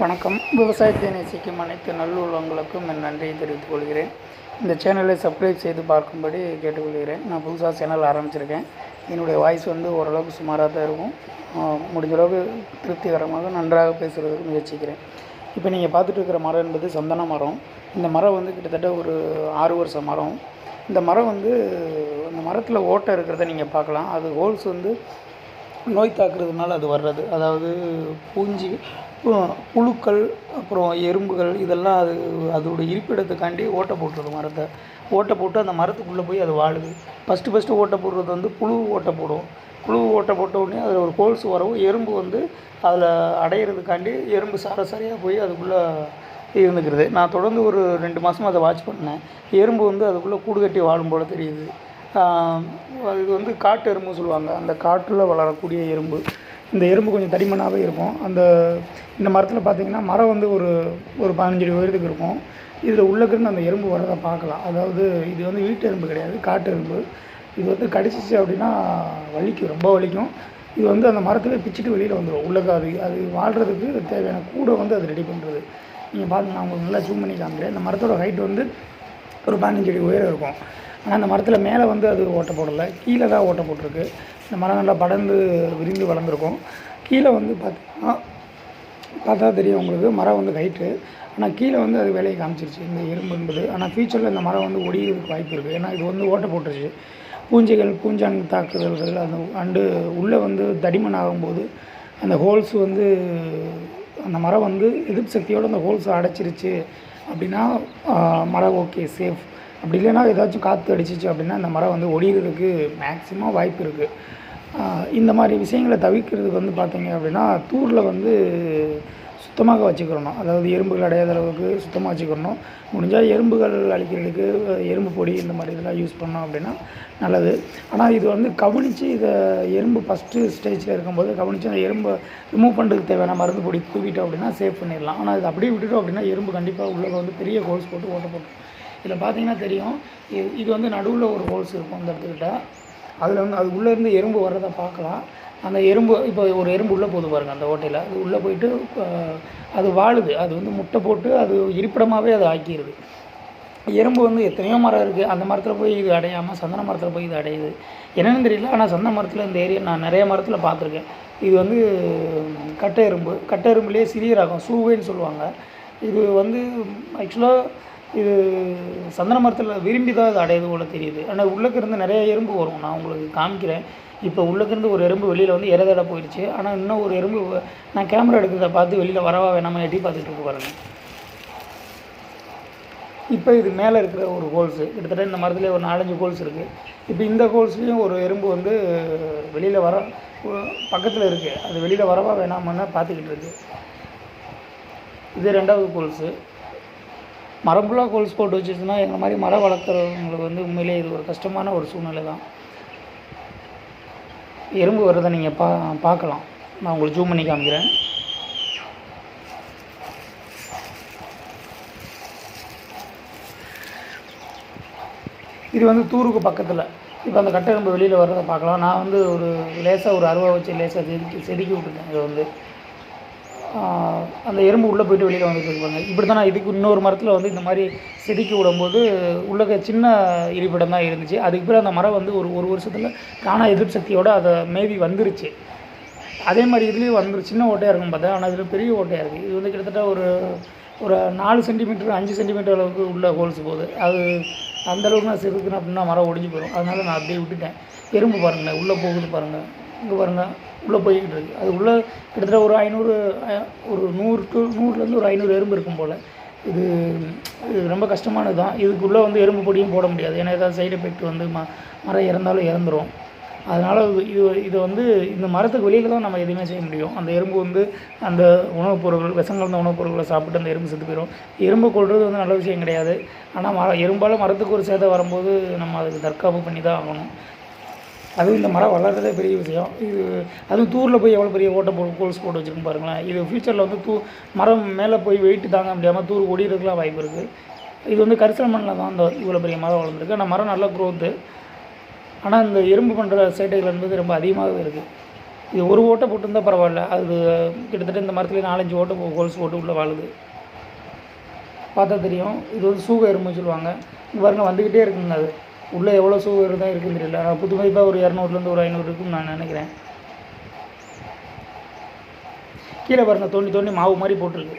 வணக்கம். விவசாயத்தை நேசிக்கும் அனைத்து நல்லுள்ளவங்களுக்கும் என் நன்றியை தெரிவித்துக் கொள்கிறேன். இந்த சேனலை சப்ஸ்கிரைப் செய்து பார்க்கும்படி கேட்டுக்கொள்கிறேன். நான் புதுசாக சேனல் ஆரம்பிச்சிருக்கேன். என்னுடைய வாய்ஸ் வந்து ஓரளவுக்கு சுமாராக தான் இருக்கும். முடிஞ்சளவுக்கு திருப்திகரமாக நன்றாக பேசுகிறதுக்கு முயற்சிக்கிறேன். இப்போ நீங்கள் பார்த்துட்டு இருக்கிற மரம் என்பது சந்தன மரம். இந்த மரம் வந்து கிட்டத்தட்ட ஒரு ஆறு வருஷ மரம். இந்த மரம் வந்து அந்த மரத்தில் ஓட்டை இருக்கிறத நீங்கள் பார்க்கலாம். அது ஹோல்ஸ் வந்து நோய் தாக்குறதுனால அது வர்றது. அதாவது பூஞ்சி புழுக்கள் அப்புறம் எறும்புகள் இதெல்லாம் அது அதோடய இருப்பிடத்துக்காண்டி ஓட்டை போட்டுருது மரத்தை. ஓட்டை போட்டு அந்த மரத்துக்குள்ளே போய் அது வாழுது. ஃபஸ்ட்டு ஃபஸ்ட்டு ஓட்டை போடுறது வந்து புழு ஓட்டை போடும். புழு ஓட்டை போட்ட உடனே அதில் ஒரு கோல்ஸ் வரவும் எறும்பு வந்து அதில் அடையிறதுக்காண்டி எறும்பு சராசரியாக போய் அதுக்குள்ளே இருந்துக்கிறது. நான் தொடர்ந்து ஒரு ரெண்டு மாதமாக அதை வாட்ச் பண்ணேன். எறும்பு வந்து அதுக்குள்ளே கூடு கட்டி வாழும் போல் தெரியுது. அது இது வந்து காட்டு எறும்பு சொல்லுவாங்க. அந்த காட்டில் வளரக்கூடிய எறும்பு. இந்த எறும்பு கொஞ்சம் தடிமனாகவே இருக்கும். அந்த இந்த மரத்தில் பார்த்தீங்கன்னா மரம் வந்து ஒரு ஒரு பதினஞ்சு அடி உயரத்துக்கு இருக்கும். இதில் உள்ளக்கிருந்து அந்த எறும்பு வரதை பார்க்கலாம். அதாவது இது வந்து வீட்டு எறும்பு கிடையாது காட்டு எறும்பு. இது வந்து கடிச்சிச்சு அப்படின்னா வலிக்கும் ரொம்ப வலிக்கும். இது வந்து அந்த மரத்தில் பிச்சுட்டு வெளியில் வந்துடும் உள்ளக்க அது அது வாழ்கிறதுக்கு தேவையான கூடை வந்து அது ரெடி பண்ணுறது நீங்கள் பாருங்க நான் உங்களுக்கு நல்லா ஜூம் பண்ணி காமிக்கிறேன். இந்த மரத்தோட ஹைட் வந்து ஒரு பதினஞ்சு அடி உயரம் இருக்கும். ஆனால் அந்த மரத்தில் மேலே வந்து அது ஓட்டை போடலை. கீழே தான் ஓட்டை போட்டிருக்கு. இந்த மரம் நல்லா படர்ந்து விரிந்து வளர்ந்துருக்கும். கீழே வந்து பார்த்தீங்கன்னா பார்த்தா தெரியும் உங்களுக்கு மரம் வந்து ஹைட்டு ஆனால் கீழே வந்து அது வேலையை காமிச்சிருச்சு. இந்த எறும்பு என்பது. ஆனால் ஃபியூச்சரில் இந்த மரம் வந்து ஒடிகிறதுக்கு வாய்ப்பு இருக்குது ஏன்னா இது வந்து ஓட்டை போட்டுருச்சு. பூஞ்சைகள் பூஞ்சான் தாக்குதல்கள் அந்த அண்டு உள்ளே வந்து தடிமன் ஆகும்போது அந்த ஹோல்ஸ் வந்து அந்த மரம் வந்து எதிர்ப்பு சக்தியோடு அந்த ஹோல்ஸ் அடைச்சிருச்சு அப்படின்னா மரம் ஓகே சேஃப் அப்படி இல்லைன்னா ஏதாச்சும் காற்று அடிச்சிச்சு அப்படின்னா அந்த மரம் வந்து ஒடிகிறதுக்கு மேக்ஸிமம் வாய்ப்பு இருக்குது இந்த மாதிரி விஷயங்களை தவிர்க்கிறதுக்கு வந்து பார்த்திங்க அப்படின்னா தூரில் வந்து சுத்தமாக வச்சுக்கிறணும். அதாவது எறும்புகள் அடையாத அளவுக்கு சுத்தமாக வச்சுக்கிறணும். முடிஞ்சால் எறும்புகள் அழிக்கிறதுக்கு எறும்பு பொடி இந்த மாதிரி இதெல்லாம் யூஸ் பண்ணோம் அப்படின்னா நல்லது. ஆனால் இது வந்து கவனித்து இதை எறும்பு ஃபஸ்ட்டு ஸ்டேஜில் இருக்கும்போது கவனித்து அந்த எறும்பை ரிமூவ் பண்ணுறதுக்கு தேவையான மருந்து பொடி தூக்கிட்டோம் அப்படின்னா சேவ் பண்ணிடலாம். ஆனால் இது அப்படியே விட்டுட்டோம் அப்படின்னா எறும்பு கண்டிப்பாக உள்ளே வந்து பெரிய ஹோல்ஸ் போட்டு ஓட்ட போட்டு இதில் பார்த்தீங்கன்னா தெரியும் இது இது வந்து நடுவில் ஒரு ஹோல்ஸ் இருக்கும் இந்த இடத்துக்கிட்ட. அதில் வந்து அது உள்ளேருந்து எறும்பு வர்றதை பார்க்கலாம். அந்த எறும்பு இப்போ ஒரு எறும்பு உள்ளே போகுது பாருங்கள் அந்த ஓட்டையில். அது உள்ளே போயிட்டு அது வாழுது. அது வந்து முட்டை போட்டு அது இருப்பிடமாகவே அது ஆக்கிடுது எறும்பு வந்து எத்தனையோ மரம் இருக்குது அந்த மரத்தில் போய் இது அடையாமல் சந்தன மரத்தில் போய் இது அடையுது. என்னென்னு தெரியல ஆனால் சந்தன மரத்தில் இந்த ஏரியா நான் நிறைய மரத்தில் பார்த்துருக்கேன். இது வந்து கட்டை எறும்பு. கட்டை எறும்புலேயே சிறிய ரகம் சூவேன்னு சொல்லுவாங்க. இது வந்து ஆக்சுவலாக இது சந்தன மரத்தில் விரும்பி தான் இது அடையுது போல தெரியுது. ஆனால் உள்ளக்க இருந்து நிறைய எறும்பு வரும். நான் உங்களுக்கு காமிக்கிறேன். இப்போ உள்ளக்க இருந்து ஒரு எறும்பு வெளியில் வந்து இறதட போயிடுச்சு. ஆனால் இன்னும் ஒரு எறும்பு நான் கேமரா எடுக்கிறத பார்த்து வெளியில் வரவா வேணாமா எட்டி பார்த்துட்டு பாருங்க. இப்போ இது மேலே இருக்கிற ஒரு ஹோல்ஸு கிட்டத்தட்ட இந்த மரத்துலேயே ஒரு நாலஞ்சு ஹோல்ஸ் இருக்குது இப்போ இந்த ஹோல்ஸ்லேயும் ஒரு எறும்பு வந்து வெளியில் வர பக்கத்தில் இருக்குது அது வெளியில் வரவா வேணாமான்னு பார்த்துக்கிட்டு இருக்கு. இது ரெண்டாவது கோல்ஸு மரம் ஃபுல்லாக கோல்ஸ் போட்டு வச்சுச்சுன்னா எங்கள் மாதிரி மரம் வளர்க்குறவங்களுக்கு வந்து உண்மையிலே இது ஒரு கஷ்டமான ஒரு சூழ்நிலை தான். எறும்பு வர்றதை நீங்கள் பா பார்க்கலாம். நான் உங்களுக்கு ஜூம் பண்ணி காமிக்கிறேன். இது வந்து தூருக்கு பக்கத்தில். இப்போ அந்த கட்டெரும்பு வெளியில் வர்றதை பார்க்கலாம். நான் வந்து ஒரு லேசாக ஒரு அருவா வச்சு லேசாக செதுக்கி செதுக்கி விட்டுருக்கேன் இதை வந்து. அந்த எறும்பு உள்ளே போயிட்டு வெளியில் வந்துட்டு இருப்பாங்க இப்படி தான் நான் இதுக்கு இன்னொரு மரத்தில் வந்து இந்த மாதிரி செதுக்கி விடும்போது உள்ளக சின்ன இருப்பிடம் தான் இருந்துச்சு. அதுக்கு பிறகு அந்த மரம் வந்து ஒரு ஒரு வருஷத்தில் காண எதிர்ப்பு சக்தியோடு அதை மேவி வந்துருச்சு. அதே மாதிரி இதுலேயும் வந்து சின்ன ஓட்டையாக இருக்கும் பார்த்தா ஆனால் இதில் பெரிய ஓட்டையாக இருக்குது இது வந்து கிட்டத்தட்ட ஒரு ஒரு நாலு சென்டிமீட்டர் அஞ்சு சென்டிமீட்டர் அளவுக்கு உள்ள ஹோல்ஸ் போகுது. அது அந்த அளவுக்கு நான் செதுக்குனேன் அப்படின்னா மரம் ஒடிஞ்சு போயிடும் அதனால நான் அப்படியே விட்டுட்டேன். எறும்பு பாருங்களேன். உள்ளே போகுது பாருங்கள் இங்கே பாருங்கள் உள்ளே போய்கிட்டு இருக்குது அது உள்ளே கிட்டத்தட்ட ஒரு ஐநூறு ஒரு நூறு டு நூறுலேருந்து ஒரு ஐநூறு எறும்பு இருக்கும் போல். இது இது ரொம்ப கஷ்டமானது தான். இதுக்குள்ளே வந்து எறும்பு பொடியும் போட முடியாது. ஏன்னா ஏதாவது சைடு எஃபெக்ட் வந்து ம மரம் இறந்தாலும் இறந்துடும் அதனால் இது இது வந்து இந்த மரத்துக்கு வெளியில் தான் நம்ம எதுவுமே செய்ய முடியும். அந்த எறும்பு வந்து அந்த உணவுப் பொருட்கள் விஷம் கலந்த உணவுப் பொருட்களை சாப்பிட்டு அந்த எறும்பு செத்து போயிடும் எறும்பு கொள்வது வந்து நல்ல விஷயம் கிடையாது. ஆனால் மர எறும்பால் மரத்துக்கு ஒரு சேதம் வரும்போது நம்ம அதுக்கு தற்காப்பு பண்ணி தான் ஆகணும். அதுவும் இந்த மரம் வளர்றதே பெரிய விஷயம். இது அதுவும் தூரில் போய் எவ்வளோ பெரிய ஓட்டை போட்டு கோல்ஸ் போட்டு வச்சுருக்கும் பாருங்களேன். இது ஃப்யூச்சரில் வந்து தூ மரம் மேலே போய் வெயிட்டு தாங்க முடியாமல் தூர் ஒடிறதுக்குலாம் வாய்ப்பு இருக்குது இது வந்து கரிசல் மண்ணில் தான் அந்த இவ்வளோ பெரிய மரம் வளர்ந்துருக்கு. ஆனால் மரம் நல்ல க்ரோத்து ஆனால் இந்த எறும்பு பண்ணுற சேட்டைகள் என்பது ரொம்ப அதிகமாகவே இருக்குது இது ஒரு ஓட்டை போட்டிருந்தால் பரவாயில்ல. அது கிட்டத்தட்ட இந்த மரத்துலேயே நாலஞ்சு ஓட்டை கோல்ஸ் போட்டு உள்ளே வாழுது. பார்த்தா தெரியும். இது வந்து சூக எறும்புன்னு சொல்லுவாங்க. இங்கே பாருங்கள் வந்துக்கிட்டே இருக்குங்க அது. உள்ளே எவ்வளோ சூக தான் இருக்குன்னு தெரியல. ஆனால் புது மதிப்பாக ஒரு இரநூறுலேருந்து ஒரு ஐநூறு இருக்குன்னு நான் நினைக்கிறேன். கீழே பாருங்க தோண்டி தோண்டி மாவு மாதிரி போட்டிருக்கு.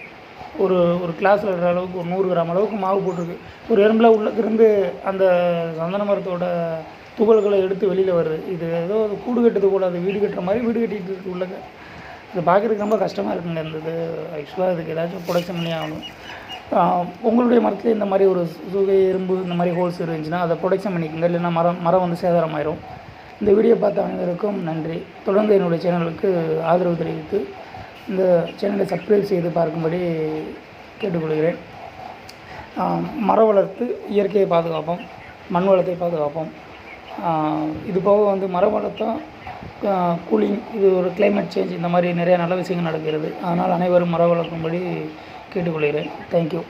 ஒரு ஒரு கிளாஸில் இருக்கிற அளவுக்கு ஒரு நூறு கிராம் அளவுக்கு மாவு போட்டிருக்கு. ஒரு எறும்புல உள்ள இருந்து அந்த சந்தன மரத்தோட துகள்களை எடுத்து வெளியில் வருது. இது ஏதோ அது கூடு கட்டுறது போல் அது வீடு கட்டுற மாதிரி வீடு கட்டிகிட்டு இருக்கு உள்ளக இது பார்க்குறதுக்கு ரொம்ப கஷ்டமாக இருக்குங்க. இந்த இது ஆக்சுவலாக இதுக்கு ஏதாச்சும் ப்ரொடக்ஷன் பண்ணி ஆகணும். உங்களுடைய மரத்தில் இந்த மாதிரி ஒரு சுகை இரும்பு இந்த மாதிரி ஹோல்ஸ் இருந்துச்சுன்னா அதை ப்ரொடெக்ஷன் பண்ணிக்கோங்க. இல்லைன்னா மரம் மரம் வந்து சேதாரமாயிரும். இந்த வீடியோ பார்த்த அனைவருக்கும் நன்றி. தொடர்ந்து என்னுடைய சேனலுக்கு ஆதரவு தெரிவித்து இந்த சேனலை சப்ஸ்கிரைப் செய்து பார்க்கும்படி கேட்டுக்கொள்கிறேன். மரம் வளர்த்து இயற்கையை பாதுகாப்போம் மண் வளத்தை பாதுகாப்போம். இதுபோக இது போக வந்து மரம் வளர்த்தா கூலிங் இது ஒரு கிளைமேட் சேஞ்ச் இந்த மாதிரி நிறைய நல்ல விஷயங்கள் நடக்கிறது. அதனால் அனைவரும் மரம் வளர்க்கும்படி கேட்டுக்கொள்கிறேன் தேங்க்யூ